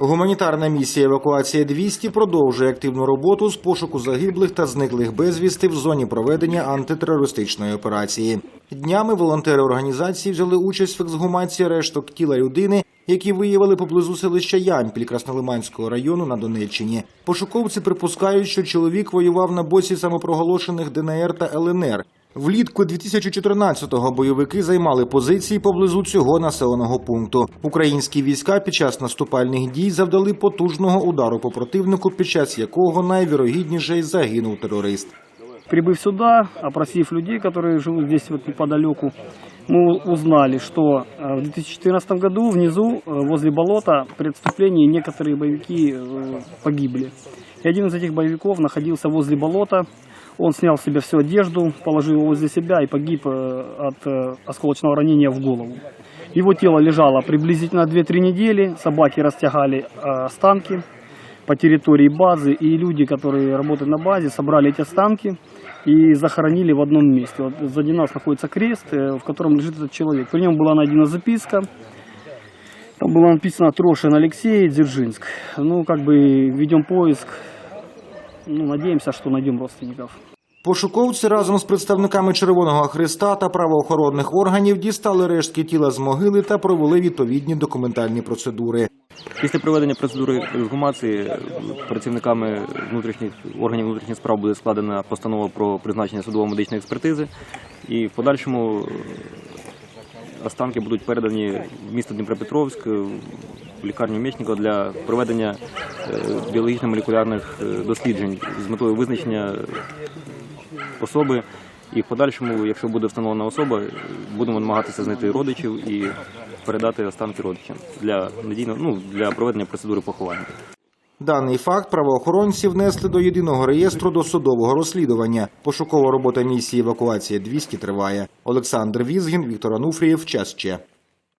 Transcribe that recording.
Гуманітарна місія евакуація 200 продовжує активну роботу з пошуку загиблих та зниклих безвісти в зоні проведення антитерористичної операції. Днями волонтери організації взяли участь в ексгумації решток тіла людини, які виявили поблизу селища Ямпіль Краснолиманського району на Донеччині. Пошуковці припускають, що чоловік воював на боці самопроголошених ДНР та ЛНР. Влітку 2014-го бойовики займали позиції поблизу цього населеного пункту. Українські війська під час наступальних дій завдали потужного удару по противнику, під час якого найвірогідніше й загинув терорист. Прибыв сюда, опросив людей, которые живут здесь вот неподалеку, мы узнали, что э, в 2014 году внизу, э, возле болота, при отступлении некоторые боевики э, погибли. И один из этих боевиков находился возле болота. Он снял с себя всю одежду, положил его возле себя и погиб э, от э, осколочного ранения в голову. Его тело лежало приблизительно 2-3 недели, собаки растягали э, останки по территории базы, и люди, которые работают на базе, собрали эти останки и захоронили в одном месте. Вот сзади нас находится крест, в котором лежит этот человек. При нем была найдена записка, там было написано Трошин Алексей, Дзержинск. Ну, как бы ведем поиск, ну, надеемся, что найдем родственников. Пошуковці разом з представниками Червоного Христа та правоохоронних органів дістали рештки тіла з могили та провели відповідні документальні процедури. Після проведення процедури ексгумації працівниками внутрішніх органів внутрішніх справ буде складена постанова про призначення судово-медичної експертизи, і в подальшому е, останки будуть передані в місто Дніпропетровськ е, в лікарню Мечникова для проведення е, біологічно-молекулярних е, досліджень з метою визначення особи. І в подальшому, якщо буде встановлена особа, будемо намагатися знайти родичів і передати останки родичам для надійного ну для проведення процедури поховання. Даний факт правоохоронці внесли до єдиного реєстру досудового розслідування. Пошукова робота місії евакуації 200 триває. Олександр Візгін, Віктор Ануфрієв. Час ще.